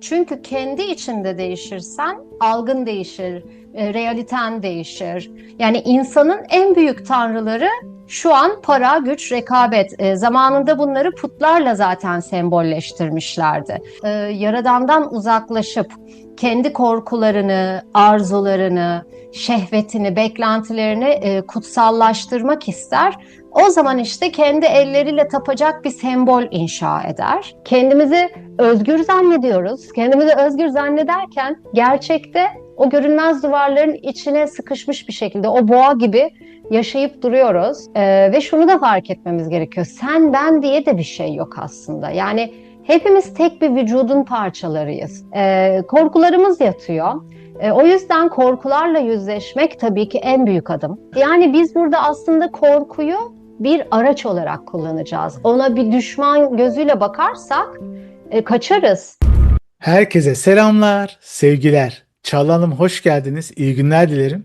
Çünkü kendi içinde değişirsen algın değişir, e, realiten değişir. Yani insanın en büyük tanrıları şu an para, güç, rekabet. E, zamanında bunları putlarla zaten sembolleştirmişlerdi. E, yaradandan uzaklaşıp kendi korkularını, arzularını, şehvetini, beklentilerini kutsallaştırmak ister. O zaman işte kendi elleriyle tapacak bir sembol inşa eder. Kendimizi özgür zannediyoruz. Kendimizi özgür zannederken gerçekte o görünmez duvarların içine sıkışmış bir şekilde o boğa gibi yaşayıp duruyoruz. Ee, ve şunu da fark etmemiz gerekiyor. Sen ben diye de bir şey yok aslında. Yani hepimiz tek bir vücudun parçalarıyız. Ee, korkularımız yatıyor. E, o yüzden korkularla yüzleşmek tabii ki en büyük adım. Yani biz burada aslında korkuyu bir araç olarak kullanacağız. Ona bir düşman gözüyle bakarsak e, kaçarız. Herkese selamlar, sevgiler. Çağla Hanım hoş geldiniz. İyi günler dilerim.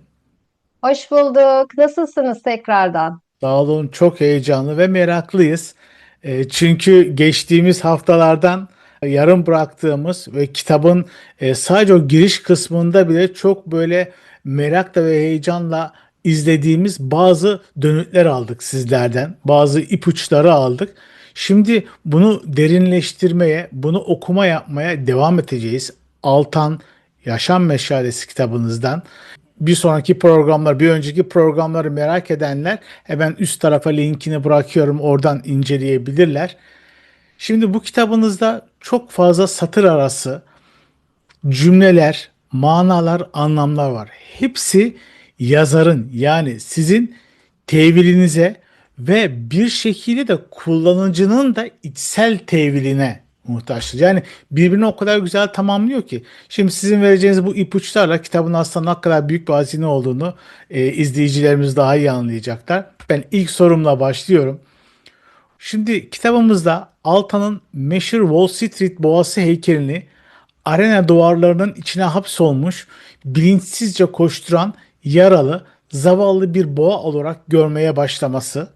Hoş bulduk. Nasılsınız tekrardan? Sağ olun, çok heyecanlı ve meraklıyız. E, çünkü geçtiğimiz haftalardan yarım bıraktığımız ve kitabın e, sadece o giriş kısmında bile çok böyle merakla ve heyecanla izlediğimiz bazı dönütler aldık sizlerden. Bazı ipuçları aldık. Şimdi bunu derinleştirmeye, bunu okuma yapmaya devam edeceğiz. Altan Yaşam Meşalesi kitabınızdan. Bir sonraki programlar, bir önceki programları merak edenler hemen üst tarafa linkini bırakıyorum. Oradan inceleyebilirler. Şimdi bu kitabınızda çok fazla satır arası cümleler, manalar, anlamlar var. Hepsi yazarın yani sizin tevilinize ve bir şekilde de kullanıcının da içsel teviline muhtaçtır. Yani birbirini o kadar güzel tamamlıyor ki. Şimdi sizin vereceğiniz bu ipuçlarla kitabın aslında ne kadar büyük bir hazine olduğunu e, izleyicilerimiz daha iyi anlayacaklar. Ben ilk sorumla başlıyorum. Şimdi kitabımızda Alta'nın meşhur Wall Street boğası heykelini arena duvarlarının içine hapsolmuş, bilinçsizce koşturan yaralı, zavallı bir boğa olarak görmeye başlaması,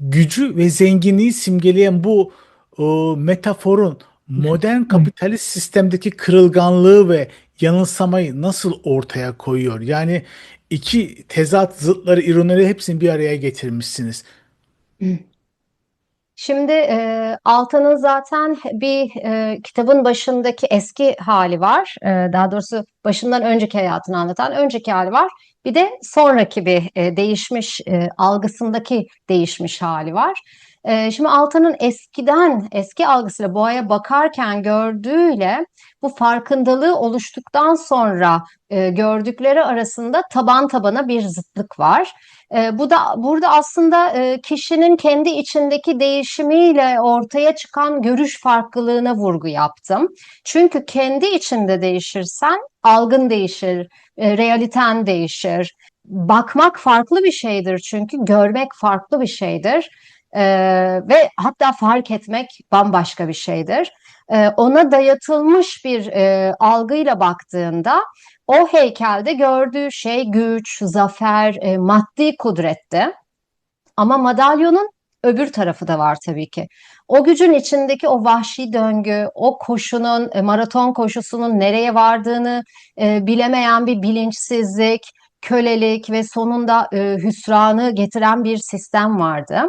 gücü ve zenginliği simgeleyen bu e, metaforun modern kapitalist sistemdeki kırılganlığı ve yanılsamayı nasıl ortaya koyuyor? Yani iki tezat zıtları, ironileri hepsini bir araya getirmişsiniz. Şimdi e, Altan'ın zaten bir e, kitabın başındaki eski hali var. E, daha doğrusu başından önceki hayatını anlatan önceki hali var. Bir de sonraki bir e, değişmiş e, algısındaki değişmiş hali var. E, şimdi Altan'ın eskiden eski algısıyla boğaya bakarken gördüğüyle bu farkındalığı oluştuktan sonra e, gördükleri arasında taban tabana bir zıtlık var. E, bu da burada aslında e, kişinin kendi içindeki değişimiyle ortaya çıkan görüş farklılığına vurgu yaptım. Çünkü kendi içinde değişirsen algın değişir, e, realiten değişir. Bakmak farklı bir şeydir çünkü görmek farklı bir şeydir. Ee, ve hatta fark etmek bambaşka bir şeydir. Ee, ona dayatılmış bir e, algıyla baktığında o heykelde gördüğü şey güç, zafer, e, maddi kudretti. Ama madalyonun öbür tarafı da var tabii ki. O gücün içindeki o vahşi döngü, o koşunun, e, maraton koşusunun nereye vardığını e, bilemeyen bir bilinçsizlik, kölelik ve sonunda e, hüsranı getiren bir sistem vardı.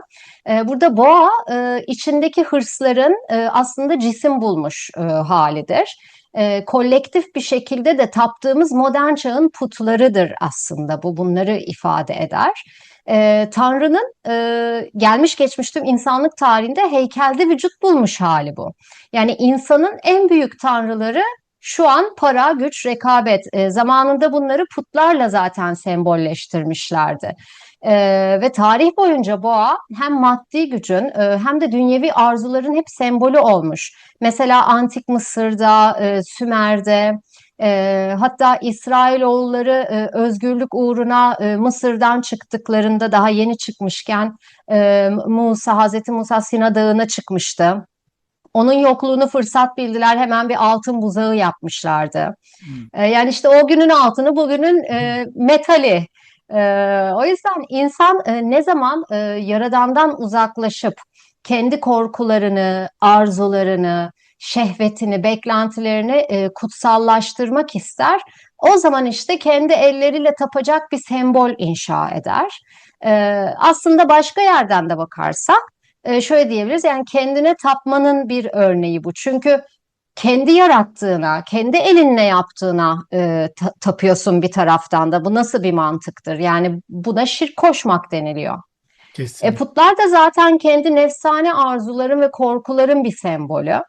E, burada boğa e, içindeki hırsların e, aslında cisim bulmuş e, halidir. E, kolektif bir şekilde de taptığımız modern çağın putlarıdır aslında bu bunları ifade eder. E, Tanrı'nın e, gelmiş geçmiş tüm insanlık tarihinde heykelde vücut bulmuş hali bu. Yani insanın en büyük tanrıları şu an para, güç, rekabet. E, zamanında bunları putlarla zaten sembolleştirmişlerdi. E, ve tarih boyunca boğa hem maddi gücün e, hem de dünyevi arzuların hep sembolü olmuş. Mesela Antik Mısır'da, e, Sümer'de, e, hatta İsrailoğulları e, özgürlük uğruna e, Mısır'dan çıktıklarında daha yeni çıkmışken e, Musa, Hazreti Musa Sina Dağı'na çıkmıştı. Onun yokluğunu fırsat bildiler hemen bir altın buzağı yapmışlardı. Hmm. yani işte o günün altını bugünün e, metali. E, o yüzden insan e, ne zaman e, yaradandan uzaklaşıp kendi korkularını, arzularını, şehvetini, beklentilerini e, kutsallaştırmak ister. O zaman işte kendi elleriyle tapacak bir sembol inşa eder. E, aslında başka yerden de bakarsak e, şöyle diyebiliriz yani kendine tapmanın bir örneği bu. Çünkü kendi yarattığına, kendi elinle yaptığına e, ta- tapıyorsun bir taraftan da. Bu nasıl bir mantıktır? Yani buna şirk koşmak deniliyor. E, Kesinlikle. putlar da zaten kendi nefsane arzuların ve korkuların bir sembolü.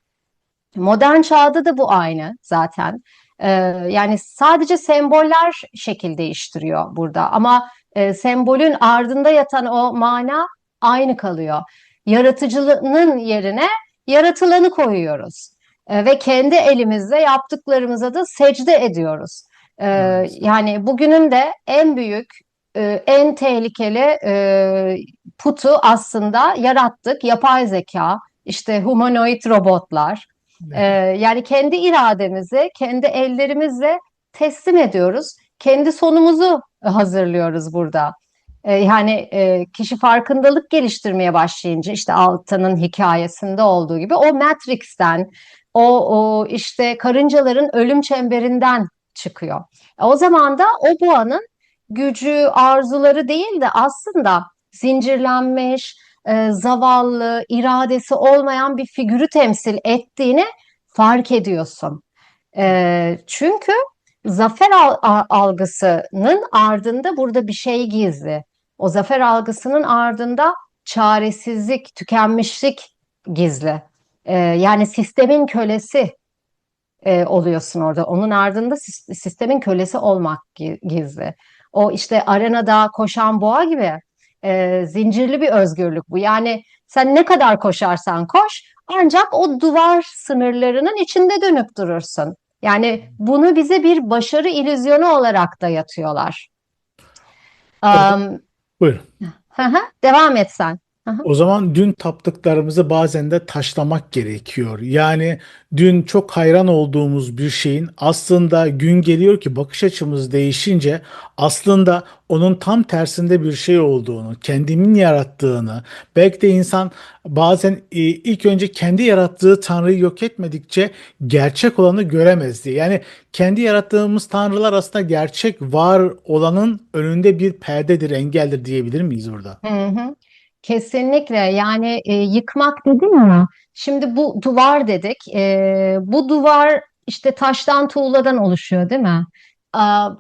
Modern çağda da bu aynı zaten. E, yani sadece semboller şekil değiştiriyor burada ama e, sembolün ardında yatan o mana aynı kalıyor. Yaratıcılığının yerine yaratılanı koyuyoruz. E, ve kendi elimizle yaptıklarımıza da secde ediyoruz. E, Evet. yani bugünün de en büyük, e, en tehlikeli e, putu aslında yarattık. Yapay zeka, işte humanoid robotlar. E, yani kendi irademizi, kendi ellerimizle teslim ediyoruz. Kendi sonumuzu hazırlıyoruz burada. E, yani e, kişi farkındalık geliştirmeye başlayınca işte Altan'ın hikayesinde olduğu gibi o Matrix'ten, o, o işte karıncaların ölüm çemberinden çıkıyor. O zaman da o boğanın gücü, arzuları değil de aslında zincirlenmiş, e, zavallı, iradesi olmayan bir figürü temsil ettiğini fark ediyorsun. E, çünkü zafer algısının ardında burada bir şey gizli. O zafer algısının ardında çaresizlik, tükenmişlik gizli. E, yani sistemin kölesi e, oluyorsun orada. Onun ardında sis- sistemin kölesi olmak gi- gizli. O işte arenada koşan boğa gibi e, zincirli bir özgürlük bu. Yani sen ne kadar koşarsan koş, ancak o duvar sınırlarının içinde dönüp durursun. Yani bunu bize bir başarı illüzyonu olarak dayatıyorlar. Am, Buyurun. devam et sen. Hı. O zaman dün taptıklarımızı bazen de taşlamak gerekiyor. Yani dün çok hayran olduğumuz bir şeyin aslında gün geliyor ki bakış açımız değişince aslında onun tam tersinde bir şey olduğunu, kendimin yarattığını, belki de insan bazen e, ilk önce kendi yarattığı Tanrı'yı yok etmedikçe gerçek olanı göremezdi. Yani kendi yarattığımız Tanrılar aslında gerçek var olanın önünde bir perdedir, engeldir diyebilir miyiz burada? Hı hı. Kesinlikle yani e, yıkmak dedin ama şimdi bu duvar dedik. E, bu duvar işte taştan tuğladan oluşuyor değil mi? Aa,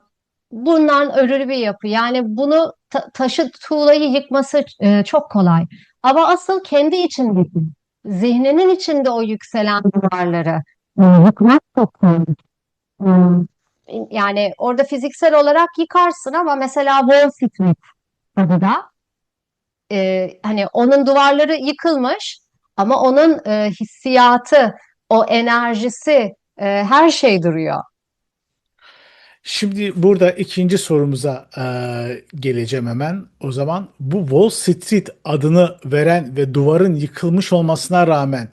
bundan örülü bir yapı. Yani bunu ta- taşı tuğlayı yıkması e, çok kolay. Ama asıl kendi içindeki, zihninin içinde o yükselen duvarları e, yıkmak çok kolay. Hmm. Yani orada fiziksel olarak yıkarsın ama mesela Wall Street adı da e, hani onun duvarları yıkılmış ama onun e, hissiyatı, o enerjisi, e, her şey duruyor. Şimdi burada ikinci sorumuza eee, geleceğim hemen. O zaman bu Wall Street adını veren ve duvarın yıkılmış olmasına rağmen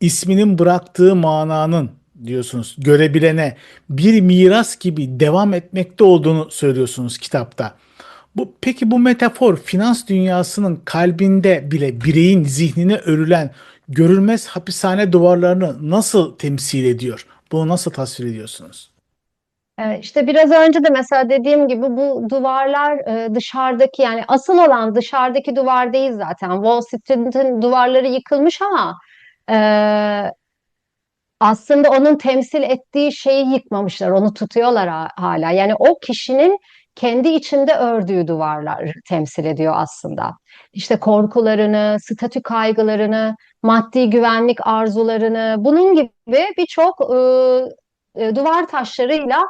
isminin bıraktığı mananın diyorsunuz görebilene bir miras gibi devam etmekte olduğunu söylüyorsunuz kitapta. Bu, peki bu metafor finans dünyasının kalbinde bile bireyin zihnine örülen görülmez hapishane duvarlarını nasıl temsil ediyor? Bunu nasıl tasvir ediyorsunuz? E, işte biraz önce de mesela dediğim gibi bu duvarlar e, dışarıdaki yani asıl olan dışarıdaki duvar değil zaten. Wall Street'in duvarları yıkılmış ama e, aslında onun temsil ettiği şeyi yıkmamışlar, onu tutuyorlar ha- hala. Yani o kişinin kendi içinde ördüğü duvarlar temsil ediyor aslında. İşte korkularını, statü kaygılarını, maddi güvenlik arzularını, bunun gibi birçok e, duvar taşlarıyla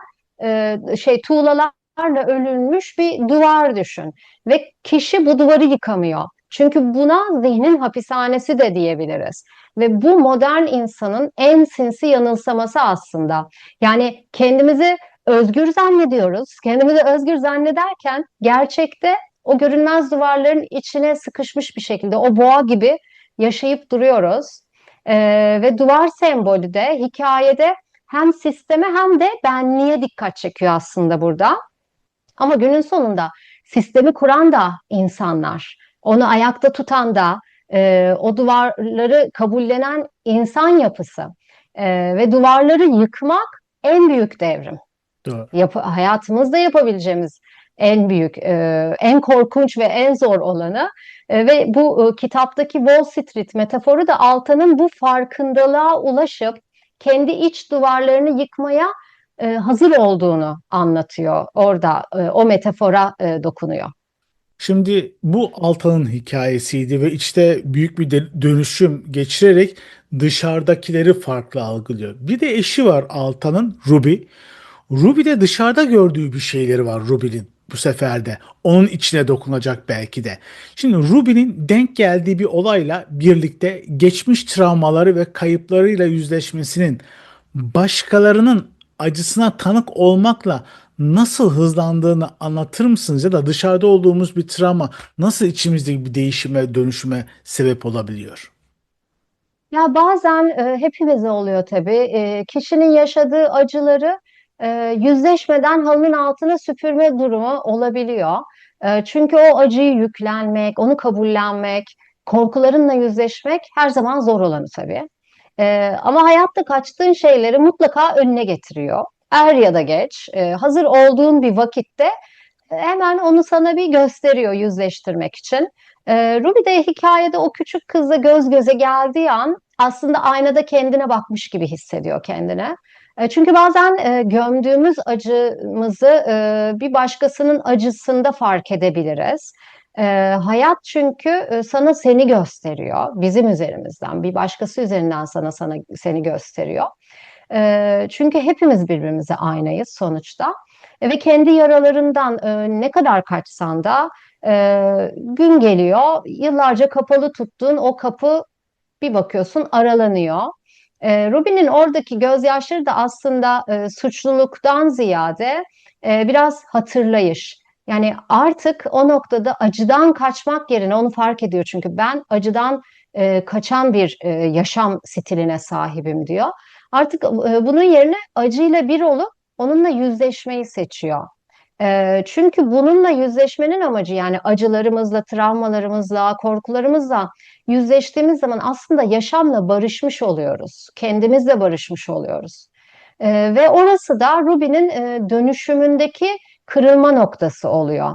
e, şey tuğlalarla örülmüş bir duvar düşün. Ve kişi bu duvarı yıkamıyor. Çünkü buna zihnin hapishanesi de diyebiliriz. Ve bu modern insanın en sinsi yanılsaması aslında. Yani kendimizi özgür zannediyoruz. Kendimizi özgür zannederken gerçekte o görünmez duvarların içine sıkışmış bir şekilde o boğa gibi yaşayıp duruyoruz. Ee, ve duvar sembolü de hikayede hem sisteme hem de benliğe dikkat çekiyor aslında burada. Ama günün sonunda sistemi kuran da insanlar, onu ayakta tutan da, e, o duvarları kabullenen insan yapısı. Ee, ve duvarları yıkmak en büyük devrim. Doğru. Yap hayatımızda yapabileceğimiz en büyük, e, en korkunç ve en zor olanı. E, ve bu e, kitaptaki Wall Street metaforu da Altan'ın bu farkındalığa ulaşıp kendi iç duvarlarını yıkmaya e, hazır olduğunu anlatıyor. Orada e, o metafora e, dokunuyor. Şimdi bu Altan'ın hikayesiydi ve içte büyük bir dönüşüm geçirerek dışarıdakileri farklı algılıyor. Bir de eşi var Altan'ın Ruby. Ruby de dışarıda gördüğü bir şeyleri var Ruby'nin bu sefer de. Onun içine dokunacak belki de. Şimdi Ruby'nin denk geldiği bir olayla birlikte geçmiş travmaları ve kayıplarıyla yüzleşmesinin başkalarının acısına tanık olmakla nasıl hızlandığını anlatır mısınız? Ya da dışarıda olduğumuz bir travma nasıl içimizdeki bir değişime, dönüşüme sebep olabiliyor? Ya bazen e, hepimize oluyor tabii. E, kişinin yaşadığı acıları e, yüzleşmeden halının altına süpürme durumu olabiliyor. E, çünkü o acıyı yüklenmek, onu kabullenmek, korkularınla yüzleşmek her zaman zor olanı tabii. E, ama hayatta kaçtığın şeyleri mutlaka önüne getiriyor. Er ya da geç, e, hazır olduğun bir vakitte e, hemen onu sana bir gösteriyor yüzleştirmek için. E, Ruby de hikayede o küçük kızla göz göze geldiği an aslında aynada kendine bakmış gibi hissediyor kendine. E, çünkü bazen e, gömdüğümüz acımızı e, bir başkasının acısında fark edebiliriz. Hayat çünkü sana seni gösteriyor, bizim üzerimizden, bir başkası üzerinden sana sana seni gösteriyor. Çünkü hepimiz birbirimize aynayız sonuçta. Ve kendi yaralarından ne kadar kaçsan da gün geliyor, yıllarca kapalı tuttuğun o kapı bir bakıyorsun aralanıyor. E, Ruby'nin oradaki gözyaşları da aslında e, suçluluktan ziyade e, biraz hatırlayış. Yani artık o noktada acıdan kaçmak yerine onu fark ediyor çünkü ben acıdan e, kaçan bir e, yaşam stiline sahibim diyor. Artık e, bunun yerine acıyla bir olup onunla yüzleşmeyi seçiyor. Çünkü bununla yüzleşmenin amacı yani acılarımızla, travmalarımızla, korkularımızla yüzleştiğimiz zaman aslında yaşamla barışmış oluyoruz. Kendimizle barışmış oluyoruz. Ve orası da Ruby'nin dönüşümündeki kırılma noktası oluyor.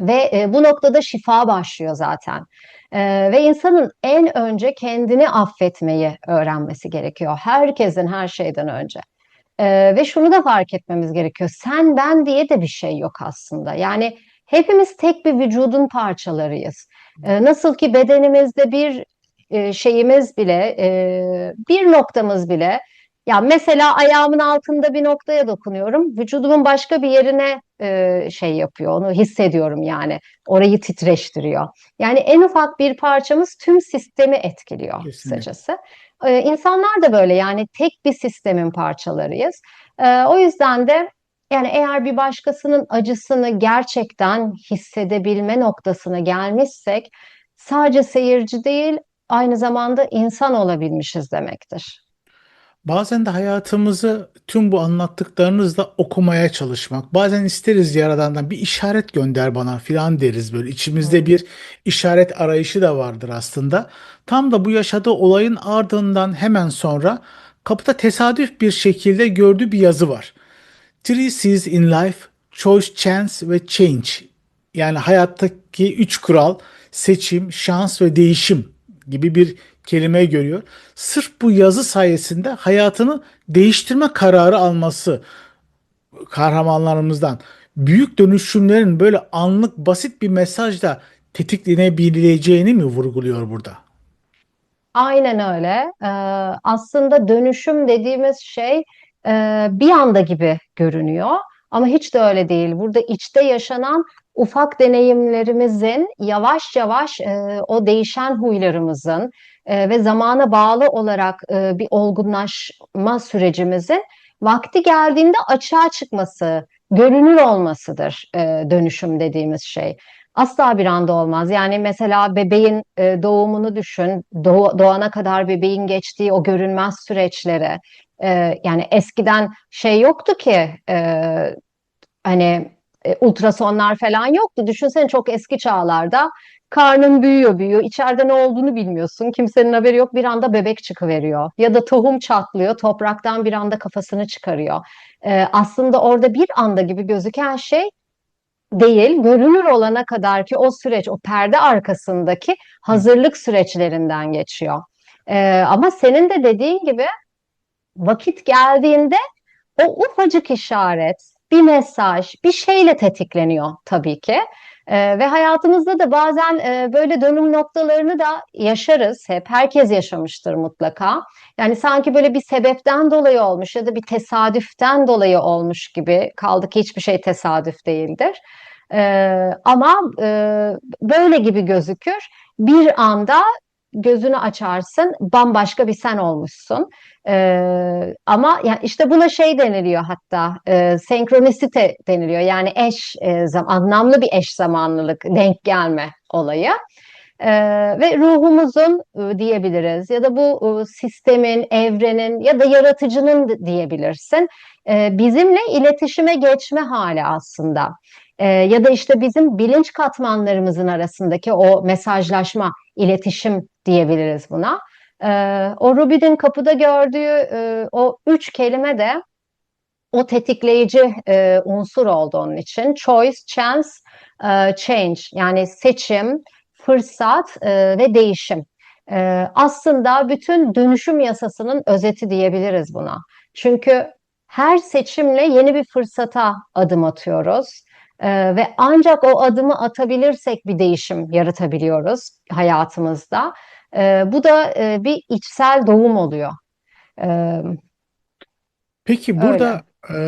Ve bu noktada şifa başlıyor zaten. Ve insanın en önce kendini affetmeyi öğrenmesi gerekiyor. Herkesin her şeyden önce. E, ve şunu da fark etmemiz gerekiyor. Sen ben diye de bir şey yok aslında. Yani hepimiz tek bir vücudun parçalarıyız. E, nasıl ki bedenimizde bir e, şeyimiz bile, e, bir noktamız bile ya mesela ayağımın altında bir noktaya dokunuyorum. Vücudumun başka bir yerine e, şey yapıyor. Onu hissediyorum yani. Orayı titreştiriyor. Yani en ufak bir parçamız tüm sistemi etkiliyor Kesinlikle. kısacası. E, insanlar da böyle yani tek bir sistemin parçalarıyız. E, o yüzden de yani eğer bir başkasının acısını gerçekten hissedebilme noktasına gelmişsek sadece seyirci değil aynı zamanda insan olabilmişiz demektir. Bazen de hayatımızı tüm bu anlattıklarınızla okumaya çalışmak. Bazen isteriz Yaradan'dan bir işaret gönder bana filan deriz böyle. İçimizde bir işaret arayışı da vardır aslında. Tam da bu yaşadığı olayın ardından hemen sonra kapıda tesadüf bir şekilde gördüğü bir yazı var. Three C's in life, choice, chance ve change. Yani hayattaki üç kural, seçim, şans ve değişim gibi bir kelime görüyor. Sırf bu yazı sayesinde hayatını değiştirme kararı alması kahramanlarımızdan büyük dönüşümlerin böyle anlık basit bir mesajla tetiklenebileceğini mi vurguluyor burada? Aynen öyle. Ee, aslında dönüşüm dediğimiz şey e, bir anda gibi görünüyor ama hiç de öyle değil. Burada içte yaşanan ufak deneyimlerimizin yavaş yavaş e, o değişen huylarımızın e, ve zamana bağlı olarak e, bir olgunlaşma sürecimizin vakti geldiğinde açığa çıkması, görünür olmasıdır e, dönüşüm dediğimiz şey. Asla bir anda olmaz. Yani mesela bebeğin e, doğumunu düşün, doğ- doğana kadar bebeğin geçtiği o görünmez süreçleri. E, yani eskiden şey yoktu ki e, hani e, ultrasonlar falan yoktu. Düşünsene çok eski çağlarda Karnın büyüyor büyüyor. İçeride ne olduğunu bilmiyorsun. Kimsenin haberi yok. Bir anda bebek çıkıveriyor. Ya da tohum çatlıyor. Topraktan bir anda kafasını çıkarıyor. Ee, aslında orada bir anda gibi gözüken şey değil. Görünür olana kadar ki o süreç, o perde arkasındaki hazırlık süreçlerinden geçiyor. Ee, ama senin de dediğin gibi vakit geldiğinde o ufacık işaret, bir mesaj, bir şeyle tetikleniyor tabii ki. Ee, ve hayatımızda da bazen e, böyle dönüm noktalarını da yaşarız hep. Herkes yaşamıştır mutlaka. Yani sanki böyle bir sebepten dolayı olmuş ya da bir tesadüften dolayı olmuş gibi kaldı ki hiçbir şey tesadüf değildir. Ee, ama e, böyle gibi gözükür. Bir anda gözünü açarsın, bambaşka bir sen olmuşsun. Ee, ama yani işte buna şey deniliyor hatta e, senkronisite deniliyor. Yani eş e, zam anlamlı bir eş zamanlılık, denk gelme olayı. Ee, ve ruhumuzun e, diyebiliriz ya da bu e, sistemin, evrenin ya da yaratıcının diyebilirsin. e, bizimle iletişime geçme hali aslında. E, ya da işte bizim bilinç katmanlarımızın arasındaki o mesajlaşma, iletişim diyebiliriz buna. E, o Rubin'in kapıda gördüğü e, o üç kelime de o tetikleyici e, unsur oldu onun için. Choice, chance, e, change yani seçim, fırsat e, ve değişim. E, aslında bütün dönüşüm yasasının özeti diyebiliriz buna. Çünkü her seçimle yeni bir fırsata adım atıyoruz. E, ve ancak o adımı atabilirsek bir değişim yaratabiliyoruz hayatımızda. E, bu da e, bir içsel doğum oluyor. E, Peki öyle. burada e,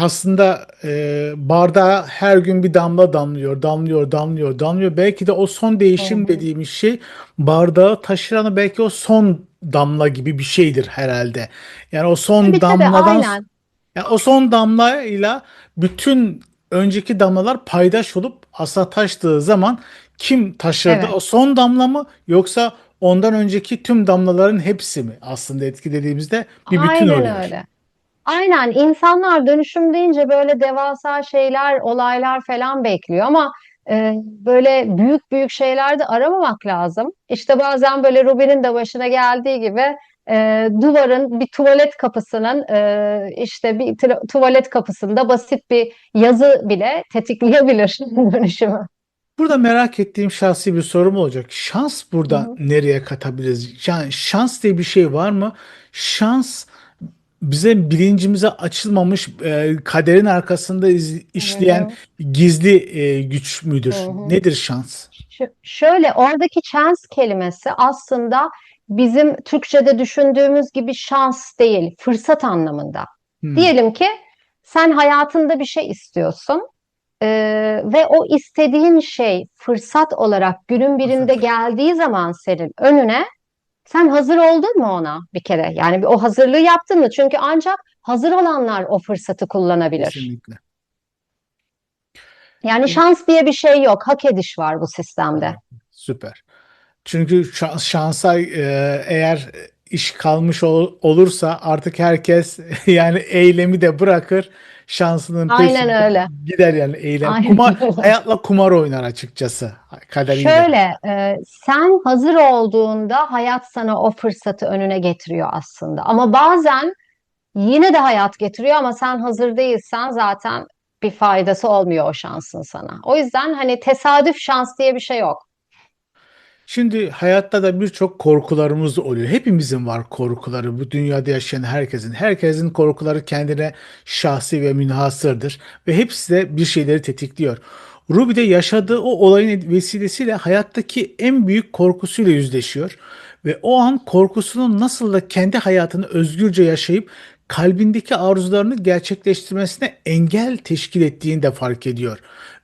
aslında e, bardağa her gün bir damla damlıyor, damlıyor, damlıyor, damlıyor. Belki de o son değişim hı. dediğimiz şey bardağı taşıran belki o son damla gibi bir şeydir herhalde. Yani o son Tabii tabii damladan aynen. yani o son damlayla bütün önceki damlalar paydaş olup aslında taştığı zaman kim taşırdı? Evet. O son damla mı yoksa ondan önceki tüm damlaların hepsi mi aslında etkilediğimizde bir bütün Aynen oluyor. öyle. Aynen insanlar dönüşüm deyince böyle devasa şeyler, olaylar falan bekliyor ama e, böyle büyük büyük şeyler de aramamak lazım. İşte bazen böyle Rubin'in de başına geldiği gibi e, duvarın bir tuvalet kapısının e, işte bir tuvalet kapısında basit bir yazı bile tetikleyebilir dönüşümü. Burada merak ettiğim şahsi bir sorum olacak. Şans burada hı. nereye katabiliriz? Yani şans diye bir şey var mı? Şans bize bilincimize açılmamış e, kaderin arkasında iz- işleyen hı. gizli e, güç müdür? hı. Nedir şans? Ş- şöyle oradaki chance kelimesi aslında bizim Türkçe'de düşündüğümüz gibi şans değil, fırsat anlamında. Hmm, Diyelim ki sen hayatında bir şey istiyorsun eee, ve o istediğin şey fırsat olarak günün birinde fırsat. geldiği zaman senin önüne sen hazır oldun mu ona bir kere? Yani bir o hazırlığı yaptın mı? Çünkü ancak hazır olanlar o fırsatı kullanabilir. Kesinlikle. Yani şans diye bir şey yok, hak ediş var bu sistemde. Süper. Çünkü şans, şansa e, eğer iş kalmış ol- olursa artık herkes yani eylemi de bırakır şansının Aynen öyle. gider yani eylem. Kumar, Aynen öyle. hayatla kumar oynar açıkçası kaderiyle. Şöyle, e, sen hazır olduğunda hayat sana o fırsatı önüne getiriyor aslında. Ama bazen yine de hayat getiriyor ama sen hazır değilsen zaten bir faydası olmuyor o şansın sana. O yüzden hani tesadüf şans diye bir şey yok. Şimdi hayatta da birçok korkularımız oluyor. Hepimizin var korkuları. Bu dünyada yaşayan herkesin. Herkesin korkuları kendine şahsi ve münhasırdır. Ve hepsi de bir şeyleri tetikliyor. Ruby de yaşadığı o olayın vesilesiyle hayattaki en büyük korkusuyla yüzleşiyor. Ve o an korkusunun nasıl da kendi hayatını özgürce yaşayıp kalbindeki arzularını gerçekleştirmesine engel teşkil ettiğini de fark ediyor.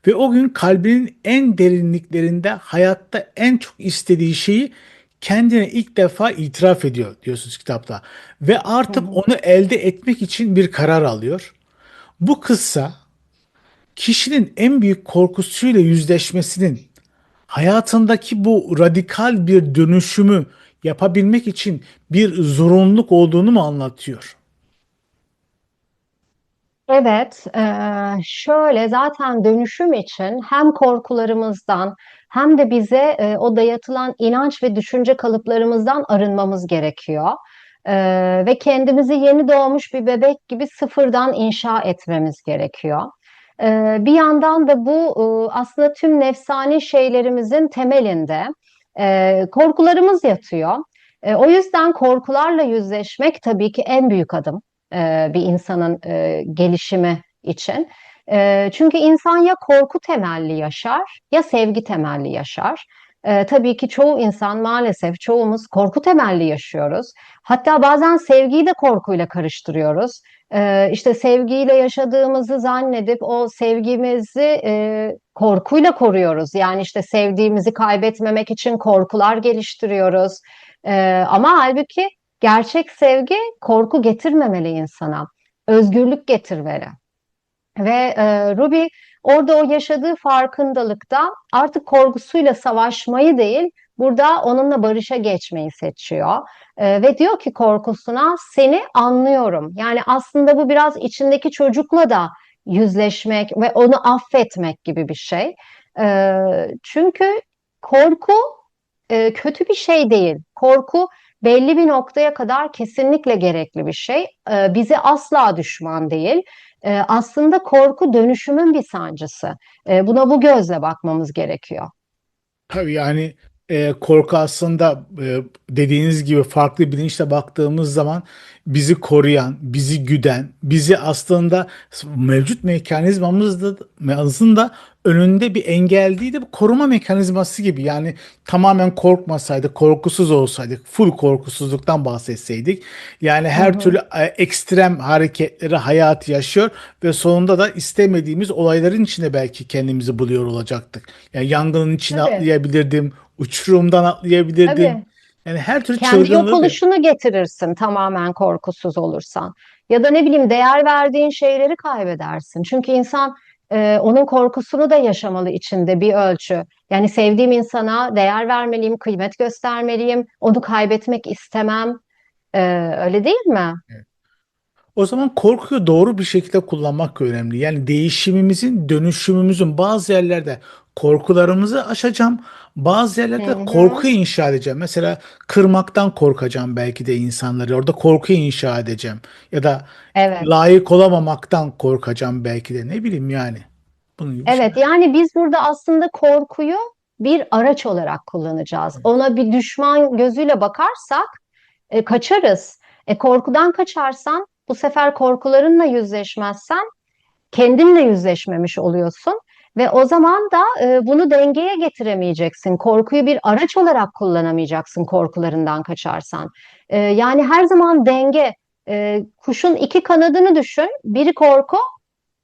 Ve o gün kalbinin en derinliklerinde hayatta en çok istediği şeyi kendine ilk defa itiraf ediyor diyorsunuz kitapta. Ve artık onu elde etmek için bir karar alıyor. Bu kıssa kişinin en büyük korkusuyla yüzleşmesinin hayatındaki bu radikal bir dönüşümü yapabilmek için bir zorunluluk olduğunu mu anlatıyor? Evet, şöyle zaten dönüşüm için hem korkularımızdan hem de bize o dayatılan inanç ve düşünce kalıplarımızdan arınmamız gerekiyor. Ve kendimizi yeni doğmuş bir bebek gibi sıfırdan inşa etmemiz gerekiyor. Bir yandan da bu aslında tüm nefsani şeylerimizin temelinde korkularımız yatıyor. O yüzden korkularla yüzleşmek tabii ki en büyük adım e, bir insanın e, gelişimi için. E, çünkü insan ya korku temelli yaşar ya sevgi temelli yaşar. E, tabii ki çoğu insan maalesef çoğumuz korku temelli yaşıyoruz. Hatta bazen sevgiyi de korkuyla karıştırıyoruz. E, işte sevgiyle yaşadığımızı zannedip o sevgimizi e, korkuyla koruyoruz. Yani işte sevdiğimizi kaybetmemek için korkular geliştiriyoruz. E, ama halbuki Gerçek sevgi korku getirmemeli insana. Özgürlük getirmeli. Ve e, Ruby orada o yaşadığı farkındalıkta artık korkusuyla savaşmayı değil, burada onunla barışa geçmeyi seçiyor. E, ve diyor ki korkusuna seni anlıyorum. Yani aslında bu biraz içindeki çocukla da yüzleşmek ve onu affetmek gibi bir şey. E, çünkü korku e, kötü bir şey değil. Korku belli bir noktaya kadar kesinlikle gerekli bir şey. E, bize asla düşman değil. E, aslında korku dönüşümün bir sancısı. E, buna bu gözle bakmamız gerekiyor. Tabii yani e, korku aslında e, dediğiniz gibi farklı bilinçle baktığımız zaman bizi koruyan, bizi güden, bizi aslında mevcut mekanizmamızın da önünde bir engel değil de koruma mekanizması gibi. Yani tamamen korkmasaydık, korkusuz olsaydık, full korkusuzluktan bahsetseydik. Yani her hı. türlü e, ekstrem hareketleri hayatı yaşıyor ve sonunda da istemediğimiz olayların içinde belki kendimizi buluyor olacaktık. Yani yangının içine Tabii, atlayabilirdim, uçurumdan atlayabilirdim. tabii. Yani her türlü Kendi yok oluşunu getirirsin tamamen korkusuz olursan. Ya da ne bileyim değer verdiğin şeyleri kaybedersin. Çünkü insan e, onun korkusunu da yaşamalı içinde bir ölçü. Yani sevdiğim insana değer vermeliyim, kıymet göstermeliyim, onu kaybetmek istemem. E, öyle değil mi? O zaman korkuyu doğru bir şekilde kullanmak önemli. Yani değişimimizin, dönüşümümüzün bazı yerlerde korkularımızı aşacağım, bazı yerlerde hı. korku inşa edeceğim. Mesela kırmaktan korkacağım belki de insanları. Orada korku inşa edeceğim. Ya da Evet. layık olamamaktan korkacağım belki de. Ne bileyim yani. Bunun gibi Evet, şeyler. yani biz burada aslında korkuyu bir araç olarak kullanacağız. Ona bir düşman gözüyle bakarsak e, kaçarız. E, korkudan kaçarsan bu sefer korkularınla yüzleşmezsen kendinle yüzleşmemiş oluyorsun ve o zaman da e, bunu dengeye getiremeyeceksin. Korkuyu bir araç olarak kullanamayacaksın korkularından kaçarsan. E, yani her zaman denge. E, kuşun iki kanadını düşün. Biri korku,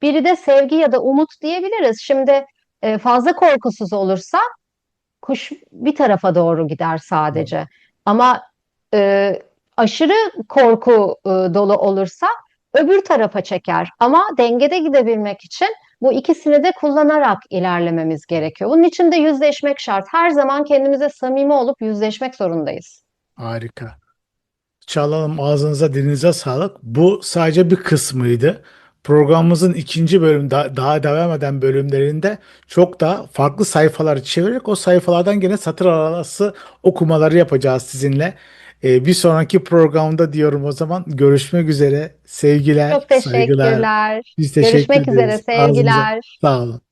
biri de sevgi ya da umut diyebiliriz. Şimdi e, fazla korkusuz olursa kuş bir tarafa doğru gider sadece. Ama e, aşırı korku e, dolu olursa öbür tarafa çeker. Ama dengede gidebilmek için bu ikisini de kullanarak ilerlememiz gerekiyor. Bunun için de yüzleşmek şart. Her zaman kendimize samimi olup yüzleşmek zorundayız. Harika. Çağla Hanım ağzınıza dilinize sağlık. Bu sadece bir kısmıydı. Programımızın ikinci bölüm daha, daha devam eden bölümlerinde çok daha farklı sayfaları çevirerek o sayfalardan gene satır arası okumaları yapacağız sizinle. Ee, bir sonraki programda diyorum o zaman görüşmek üzere. Sevgiler, Çok saygılar. teşekkürler. Biz teşekkür Görüşmek üzere. ederiz. Ağzınıza Sevgiler. sağ olun.